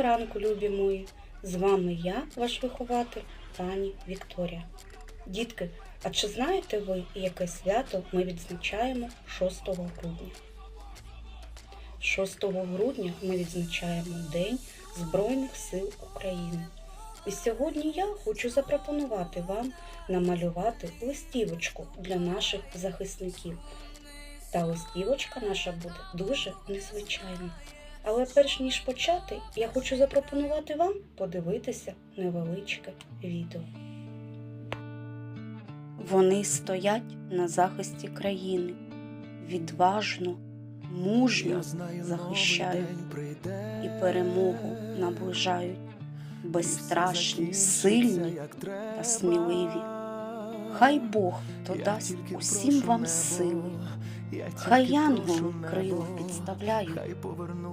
Ранку, любі мої! З вами я, ваш вихователь, пані Вікторія. Дітки, а чи знаєте ви, яке свято ми відзначаємо 6 грудня? 6 грудня ми відзначаємо День Збройних сил України. І сьогодні я хочу запропонувати вам намалювати листівочку для наших захисників. Та листівочка наша буде дуже незвичайна. Але перш ніж почати, я хочу запропонувати вам подивитися невеличке відео. Вони стоять на захисті країни, відважно, мужньо захищають і перемогу наближають, безстрашні, сильні та сміливі. Хай Бог додасть усім вам сили, хай янголи крила підставляють,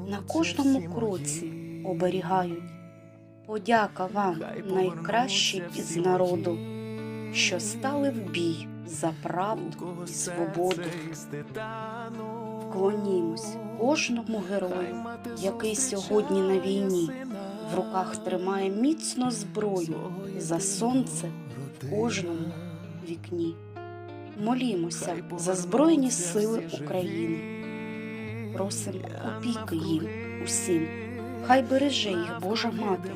на кожному кроці оберігають. Подяка вам, найкращі із народу, що стали в бій за правду і свободу. Вклонімось кожному герою, який сьогодні на війні в руках тримає міцно зброю за сонце в кожному вікні. Молімося за Збройні сили України. Просимо опіки їм усім. Хай береже їх Божа мати.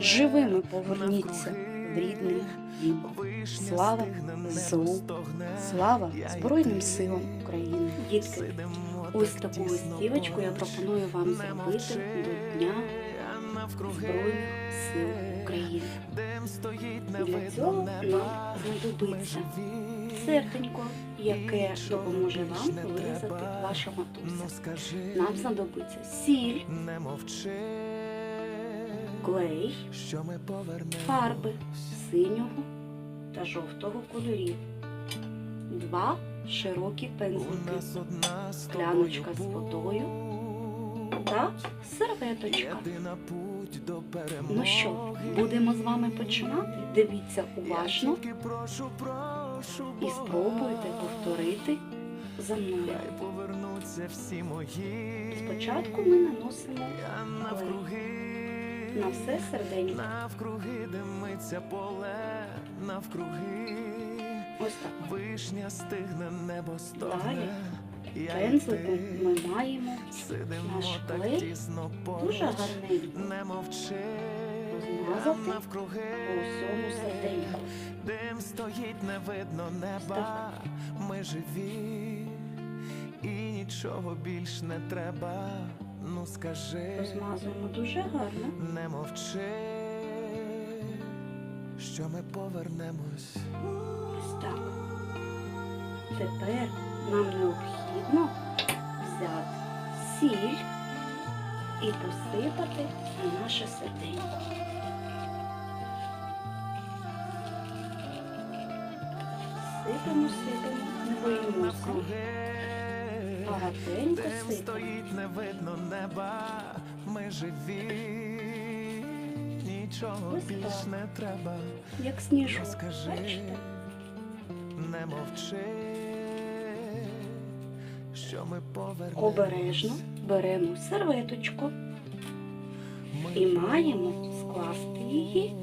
Живими поверніться в рідний дім. Слава ЗСУ! Слава Збройним силам України! Дітки, ось таку листівочку я пропоную вам зробити до Дня Збройних сил України. Для цього нам знадобиться серденько, яке допоможе вам вирізати ваша матуся. Нам знадобиться сіль, клей, фарби синього та жовтого кольорів, два широкі пензлики, скляночка з водою. Та серветочка. Ну що, будемо з вами починати? Дивіться уважно і спробуйте повторити за мною. Спочатку ми наносимо навкруги. на все серденько. Навкруги димиться поле, навкруги. Ось так. Вишня стигне, небо Далі стогне. Я Пензликом ми маємо сидимо наш клей дуже гарненько Не мовчи, розмазати по всьому серденьку. Дим стоїть, не видно неба. Ми живі, і нічого більш не треба. Ну скажи, Розмазуємо дуже гарно. не мовчи, що ми повернемось. Ось так. Тепер нам необхідно взяти сіль і посипати на наше серденько. Сипемо, сипемо, не боїмося. Багатенько стоїть, не видно неба. Ми живі, нічого більш не треба. Як сніжок. Розкажи, не мовчи, що ми повернемось. Обережно беремо серветочку і маємо скласти її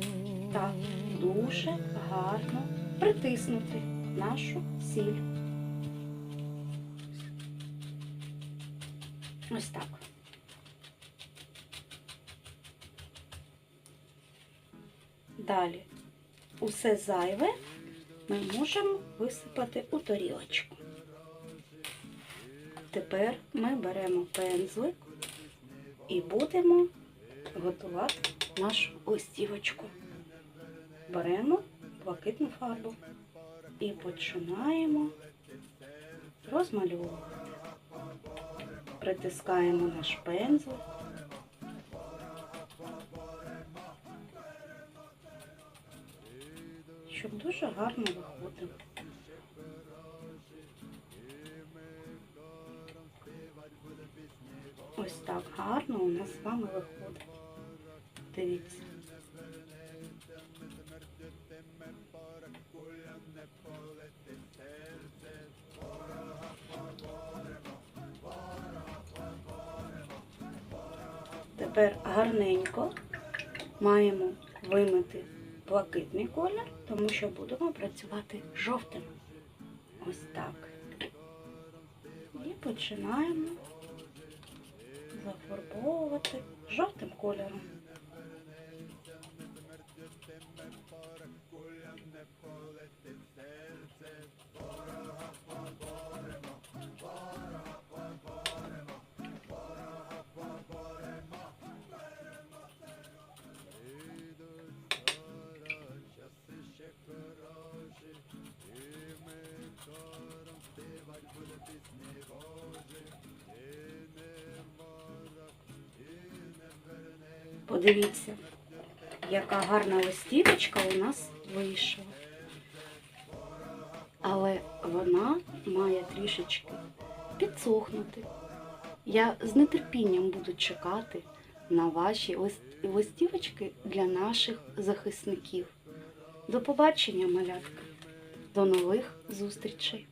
та дуже гарно притиснути нашу сіль. Ось так. Далі усе зайве ми можемо висипати у тарілочку. Тепер ми беремо пензлик і будемо готувати нашу листівочку. Беремо блакитну фарбу і починаємо розмальовувати. Притискаємо наш пензлик. Щоб дуже гарно виходило. Ось так гарно у нас з вами виходить. Дивіться. Тепер гарненько маємо вимити блакитний колір, тому що будемо працювати жовтим. Ось так. І починаємо зафарбовувати жовтим кольором. Подивіться, яка гарна листівочка у нас вийшла. Але вона має трішечки підсохнути. Я з нетерпінням буду чекати на ваші листівочки для наших захисників. До побачення, малятка. До нових зустрічей!